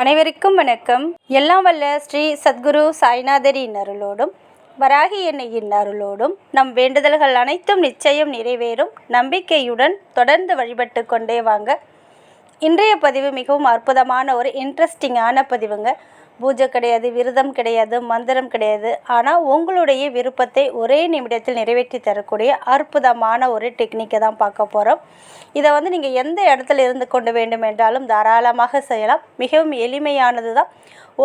அனைவருக்கும் வணக்கம். எல்லாம் வல்ல ஸ்ரீ சத்குரு சாய்நாதரின் அருளோடும் வராகி எண்ணெயின் அருளோடும் நம் வேண்டுதல்கள் அனைத்தும் நிச்சயம் நிறைவேறும். நம்பிக்கையுடன் தொடர்ந்து வழிபட்டு கொண்டே வாங்க. இன்றைய பதிவு மிகவும் அற்புதமான ஒரு இன்ட்ரெஸ்டிங்கான பதிவுங்க. பூஜை கிடையாது விரதம் கிடையாது மந்திரம் கிடையாது. ஆனால் உங்களுடைய விருப்பத்தை ஒரே நிமிடத்தில் நிறைவேற்றி தரக்கூடிய அற்புதமான ஒரு டெக்னிக்கை தான் பார்க்க போகிறோம் இதை வந்து நீங்கள் எந்த இடத்துல இருந்து கொண்டு வேண்டும் என்றாலும் தாராளமாக செய்யலாம். மிகவும் எளிமையானது தான்.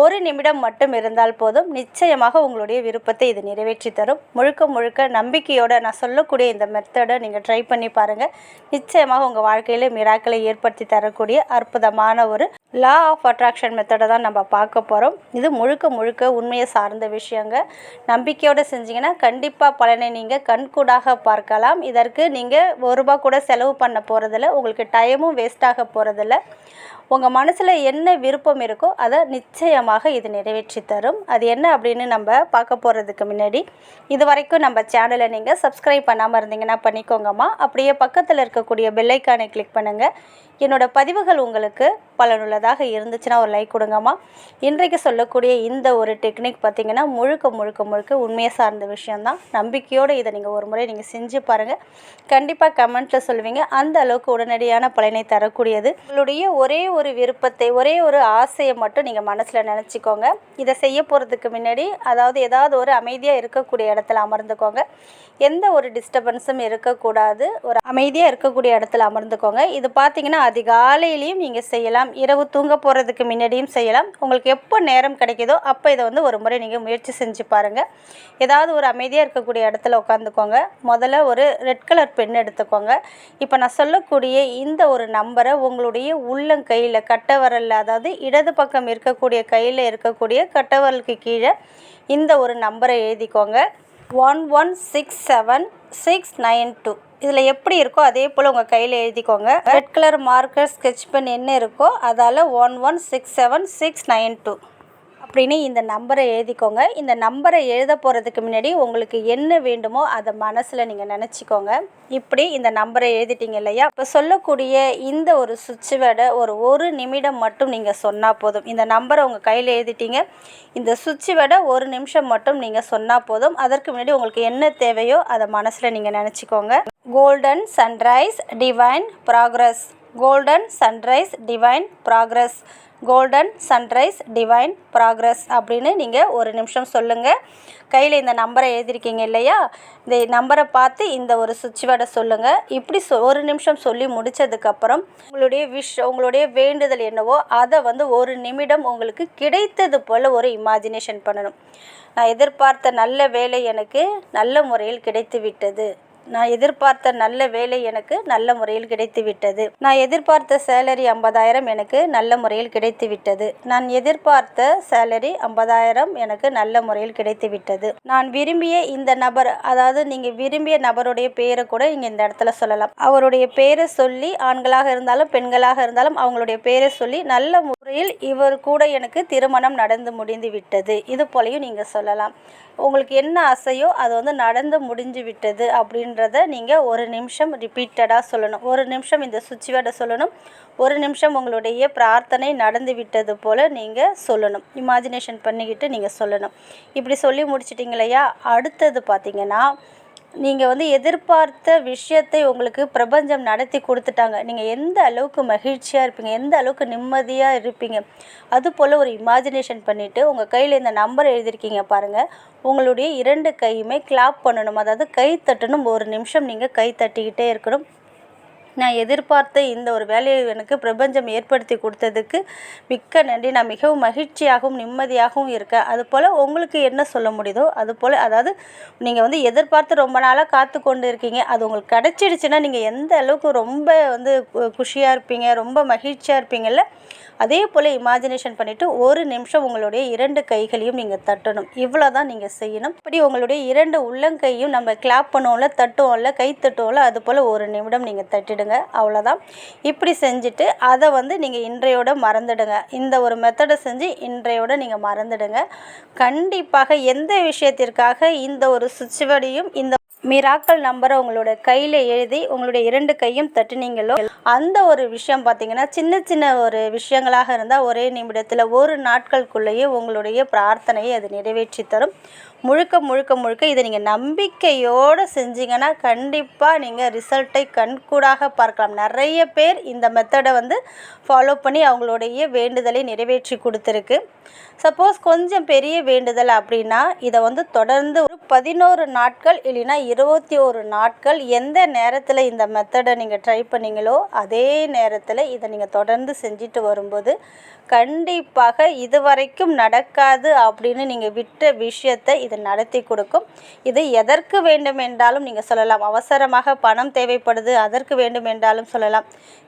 ஒரு நிமிடம் மட்டும் இருந்தால் போதும். நிச்சயமாக உங்களுடைய விருப்பத்தை இது நிறைவேற்றி தரும். முழுக்க முழுக்க நம்பிக்கையோடு நான் சொல்லக்கூடிய இந்த மெத்தடை நீங்கள் ட்ரை பண்ணி பாருங்கள் நிச்சயமாக உங்கள் வாழ்க்கையில் மிராக்களை ஏற்படுத்தி தரக்கூடிய அற்புதமான ஒரு லா ஆஃப் அட்ராக்ஷன் மெத்தடை தான் நம்ம பார்க்க போகிறோம் இது முழுக்க முழுக்க உண்மையை சார்ந்த விஷயங்க. நம்பிக்கையோடு செஞ்சிங்கன்னா கண்டிப்பாக பலனை நீங்கள் கண்கூடாக பார்க்கலாம். இதற்கு நீங்கள் ஒரு ரூபா கூட செலவு பண்ண போகிறதில்ல உங்களுக்கு டைமும் வேஸ்ட்டாக போகிறதில்ல உங்கள் மனசில் என்ன விருப்பம் இருக்கோ அதை நிச்சயமாக இது நிறைவேற்றி தரும். அது என்ன அப்படின்னு நம்ம பார்க்க போகிறதுக்கு முன்னாடி இது வரைக்கும் நம்ம சேனலை நீங்கள் சப்ஸ்கிரைப் பண்ணாமல் இருந்தீங்கன்னா பண்ணிக்கோங்கம்மா. அப்படியே பக்கத்தில் இருக்கக்கூடிய பெல்லைக்கானை கிளிக் பண்ணுங்கள் என்னோட பதிவுகள் உங்களுக்கு பலனுள்ளதாக இருந்துச்சுன்னா ஒரு லைக் கொடுங்கம்மா. இன்றைக்கு சொல்லக்கூடிய இந்த ஒரு டெக்னிக் பார்த்திங்கன்னா முழுக்க முழுக்க முழுக்க உண்மையை சார்ந்த விஷயந்தான் நம்பிக்கையோடு இதை நீங்கள் ஒரு முறை நீங்கள் செஞ்சு பாருங்கள் கண்டிப்பாக கமெண்ட்டில் சொல்லுவீங்க. அந்த அளவுக்கு உடனடியான பலனை தரக்கூடியது. உங்களுடைய ஒரே ஒரு விருப்பத்தை ஒரே ஒரு ஆசையை மட்டும் நீங்கள் மனசில் நினச்சிக்கோங்க. இதை செய்ய போகிறதுக்கு முன்னாடி அதாவது ஏதாவது ஒரு அமைதியாக இருக்கக்கூடிய இடத்துல அமர்ந்துக்கோங்க. எந்த ஒரு டிஸ்டர்பன்ஸும் இருக்கக்கூடாது. ஒரு அமைதியாக இருக்கக்கூடிய இடத்துல அமர்ந்துக்கோங்க. இது பார்த்திங்கன்னா அதிகாலையிலையும் நீங்கள் செய்யலாம். இரவு தூங்க போகிறதுக்கு முன்னாடியும் செய்யலாம். உங்களுக்கு எப்போ நேரம் கிடைக்குதோ அப்போ இதை வந்து ஒரு முறை நீங்கள் முயற்சி செஞ்சு பாருங்கள் ஏதாவது ஒரு அமைதியாக இருக்கக்கூடிய இடத்துல உட்காந்துக்கோங்க முதல்ல ஒரு ரெட் கலர் பென் எடுத்துக்கோங்க. இப்போ நான் சொல்லக்கூடிய இந்த ஒரு நம்பரை உங்களுடைய உள்ளங்கையில் கட்டவரலில் அதாவது இடது பக்கம் இருக்கக்கூடிய கையில் இருக்கக்கூடிய கட்டவரலுக்கு கீழே இந்த ஒரு நம்பரை எழுதிக்கோங்க. One one six seven six nine two இதில் எப்படி இருக்கோ அதே போல் உங்கள் கையில் எழுதிக்கோங்க. Red colour marker sketch pen என்ன இருக்கோ அதால் one one six seven six nine two அப்படின்னு இந்த நம்பரை எழுதிக்கோங்க. இந்த நம்பரை எழுத போகிறதுக்கு முன்னாடி உங்களுக்கு என்ன வேண்டுமோ அதை மனசில் நீங்கள் நினச்சிக்கோங்க. இப்படி இந்த நம்பரை எழுதிட்டீங்க இல்லையா? இப்போ சொல்லக்கூடிய இந்த ஒரு சுவிட்ச் வேர்டை ஒரு ஒரு நிமிடம் மட்டும் நீங்கள் சொன்னால் போதும். இந்த நம்பரை உங்கள் கையில் எழுதிட்டீங்க. இந்த சுவிட்ச் வேர்டை ஒரு நிமிஷம் மட்டும் நீங்கள் சொன்னால் போதும். அதற்கு முன்னாடி உங்களுக்கு என்ன தேவையோ அதை மனசில் நீங்கள் நினச்சிக்கோங்க. Golden sunrise divine progress golden sunrise divine progress golden sunrise divine progress அப்படின்னு நீங்கள் ஒரு நிமிஷம் சொல்லுங்கள் கையில் இந்த நம்பரை எழுதியிருக்கீங்க இல்லையா? இந்த நம்பரை பார்த்து இந்த ஒரு சுவிட்ச்வேர்டை சொல்லுங்கள் இப்படி சொ ஒரு நிமிஷம் சொல்லி முடித்ததுக்கப்புறம் உங்களுடைய விஷ் உங்களுடைய வேண்டுதல் என்னவோ அதை வந்து ஒரு நிமிடம் உங்களுக்கு கிடைத்தது போல் ஒரு இமேஜினேஷன் பண்ணணும். நான் எதிர்பார்த்த நல்ல வேலை எனக்கு நல்ல முறையில் கிடைத்து விட்டது நான் எதிர்பார்த்த நல்ல வேலை எனக்கு நல்ல முறையில் கிடைத்து விட்டது நான் எதிர்பார்த்த சேலரி ஐம்பதாயிரம் எனக்கு நல்ல முறையில் கிடைத்து விட்டது நான் எதிர்பார்த்த சேலரி ஐம்பதாயிரம் எனக்கு நல்ல முறையில் கிடைத்து விட்டது நான் விரும்பிய இந்த நபர் அதாவது நீங்கள் விரும்பிய நபருடைய பெயரை கூட இங்கே இந்த இடத்துல சொல்லலாம். அவருடைய பெயரை சொல்லி ஆண்களாக இருந்தாலும் பெண்களாக இருந்தாலும் அவங்களுடைய பெயரை சொல்லி நல்ல முறையில் இவர் கூட எனக்கு திருமணம் நடந்து முடிந்து விட்டது. இது போலையும் நீங்கள் சொல்லலாம். உங்களுக்கு என்ன ஆசையோ அது வந்து நடந்து முடிஞ்சு விட்டது அப்படின்னு அப்படின்றத நீங்கள் ஒரு நிமிஷம் ரிப்பீட்டடாக சொல்லணும். ஒரு நிமிஷம் இந்த சுவிட்ச் வேர்டை சொல்லணும். ஒரு நிமிஷம் உங்களுடைய பிரார்த்தனை நடந்து விட்டது போல் நீங்கள் சொல்லணும். இமேஜினேஷன் பண்ணிக்கிட்டு நீங்கள் சொல்லணும். இப்படி சொல்லி முடிச்சிட்டிங்க இல்லையா? அடுத்தது பார்த்திங்கன்னா நீங்கள் வந்து எதிர்பார்த்த விஷயத்தை உங்களுக்கு பிரபஞ்சம் நடத்தி கொடுத்துட்டாங்க. நீங்கள் எந்த அளவுக்கு மகிழ்ச்சியாக இருப்பீங்க? எந்த அளவுக்கு நிம்மதியாக இருப்பீங்க? அது போல் ஒரு இமேஜினேஷன் பண்ணிவிட்டு உங்கள் கையில் இந்த நம்பர் எழுதியிருக்கீங்க பாருங்கள் உங்களுடைய இரண்டு கையுமே கிளாப் பண்ணணும். அதாவது கை தட்டணும். ஒரு நிமிஷம் நீங்கள் கை தட்டிக்கிட்டே இருக்கணும். நான் எதிர்பார்த்த இந்த ஒரு வேலையை எனக்கு பிரபஞ்சம் ஏற்படுத்தி கொடுத்ததுக்கு மிக்க நன்றி. நான் மிகவும் மகிழ்ச்சியாகவும் நிம்மதியாகவும் இருக்கேன். அதுபோல் உங்களுக்கு என்ன சொல்ல முடியுதோ அதுபோல் அதாவது நீங்கள் வந்து எதிர்பார்த்து ரொம்ப நாளாக காத்து கொண்டு இருக்கீங்க. அது உங்களுக்கு கிடச்சிடுச்சுன்னா நீங்கள் எந்த அளவுக்கு ரொம்ப வந்து குஷியாக இருப்பீங்க ரொம்ப மகிழ்ச்சியாக இருப்பீங்கள்ல அதே போல் இமேஜினேஷன் பண்ணிவிட்டு ஒரு நிமிஷம் உங்களுடைய இரண்டு கைகளையும் நீங்கள் தட்டணும். இவ்வளோ தான் நீங்கள் செய்யணும். இப்படி உங்களுடைய இரண்டு உள்ளங்கையும் நம்ம கிளாப் பண்ணுவோம்ல தட்டுவோம்ல கை தட்டுவோம்ல அது போல் ஒரு நிமிடம் நீங்கள் தட்டிடுங்க. அவ்வளோதான் இப்படி செஞ்சுட்டு அதை வந்து நீங்கள் இன்றையோட மறந்துடுங்க. இந்த ஒரு மெத்தடை செஞ்சு இன்றையோட நீங்கள் மறந்துடுங்க. கண்டிப்பாக எந்த விஷயத்திற்காக இந்த ஒரு சுச்சுவடியும் இந்த மிராக்கள் நம்பரை உங்களோட கையில் எழுதி உங்களுடைய இரண்டு கையும் தட்டினீங்களோ அந்த ஒரு விஷயம் பார்த்தீங்கன்னா சின்ன சின்ன ஒரு விஷயங்களாக இருந்தால் ஒரே நிமிடத்தில் ஒரு நாட்களுக்குள்ளேயே உங்களுடைய பிரார்த்தனையை அது நிறைவேற்றி தரும். முழுக்க முழுக்க முழுக்க இதை நீங்கள் நம்பிக்கையோடு செஞ்சீங்கன்னா கண்டிப்பாக நீங்கள் ரிசல்ட்டை கண்கூடாக பார்க்கலாம். நிறைய பேர் இந்த மெத்தடை வந்து ஃபாலோ பண்ணி அவங்களுடைய வேண்டுதலை நிறைவேற்றி கொடுத்துருக்கு. சப்போஸ் கொஞ்சம் பெரிய வேண்டுதல் அப்படின்னா இதை வந்து தொடர்ந்து ஒரு பதினோரு நாட்கள் இல்லைன்னா இருபத்தி ஒரு நாட்கள் எந்த நேரத்தில் இந்த மெத்தடை நீங்கள் ட்ரை பண்ணீங்களோ அதே நேரத்தில் இதை நீங்கள் தொடர்ந்து செஞ்சுட்டு வரும்போது கண்டிப்பாக இது வரைக்கும் நடக்காது அப்படின்னு நீங்கள் விட்ட விஷயத்தை இது நடத்தி கொடுக்கும். இது எதற்கு வேண்டுமென்றாலும் நீங்கள் சொல்லலாம். அவசரமாக பணம் தேவைப்படுது அதற்கு வேண்டுமென்றாலும் சொல்லலாம்.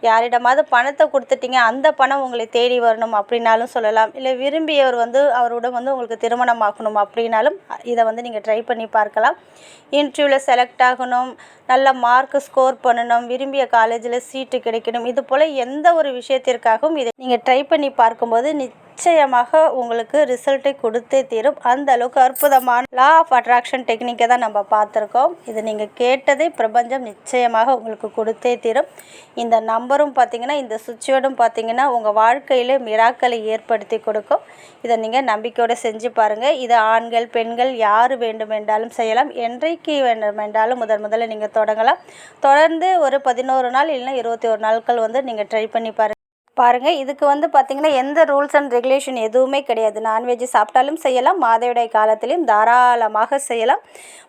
யாரிடமாவது பணத்தை கொடுத்துட்டீங்க அந்த பணம் உங்களை தேடி வரணும் அப்படின்னாலும் சொல்லலாம். இல்லை விரும்பியவர் வந்து அவரோட வந்து உங்களுக்கு திருமணம் ஆகணும் அப்படின்னாலும் இதை வந்து நீங்கள் ட்ரை பண்ணி பார்க்கலாம். இன்டர்வியூவில் செலக்ட் ஆகணும் நல்ல மார்க் ஸ்கோர் பண்ணணும் விரும்பிய காலேஜில் சீட்டு கிடைக்கணும் இது போல் எந்த ஒரு விஷயத்திற்காகவும் இதை நீங்கள் ட்ரை பண்ணி பார்க்கும்போது நிச்சயமாக உங்களுக்கு ரிசல்ட்டை கொடுத்தே தீரும். அந்த அளவுக்கு அற்புதமான லா ஆஃப் அட்ராக்ஷன் டெக்னிக்கை தான் நம்ம பார்த்துருக்கோம். இது நீங்கள் கேட்டதை பிரபஞ்சம் நிச்சயமாக உங்களுக்கு கொடுத்தே தீரும். இந்த நம்பரும் பார்த்தீங்கன்னா இந்த சுவிட்சோடும் பார்த்தீங்கன்னா உங்கள் வாழ்க்கையில் மிராக்களை ஏற்படுத்தி கொடுக்கும். இதை நீங்கள் நம்பிக்கையோடு செஞ்சு பாருங்கள் இது ஆண்கள் பெண்கள் யார் வேண்டுமென்றாலும் செய்யலாம். என்றைக்கு வேண்டுமென்றாலும் முதன் முதல்ல நீங்கள் தொடங்கலாம். தொடர்ந்து ஒரு பதினோரு நாள் இல்லைன்னா இருபத்தி ஒரு நாட்கள் வந்து நீங்கள் ட்ரை பண்ணி பாருங்கள் பாருங்கள் இதுக்கு வந்து பார்த்திங்கன்னா எந்த ரூல்ஸ் அண்ட் ரெகுலேஷன் எதுவுமே கிடையாது. நான்வெஜ் சாப்பிட்டாலும் செய்யலாம் மாதவிடாய் காலத்திலையும் தாராளமாக செய்யலாம்.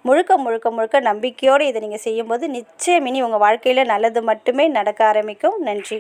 முழுக்க முழுக்க முழுக்க நம்பிக்கையோடு இதை நீங்கள் செய்யும்போது நிச்சயம் இனி உங்கள் வாழ்க்கையில் நல்லது மட்டுமே நடக்க ஆரம்பிக்கும். நன்றி.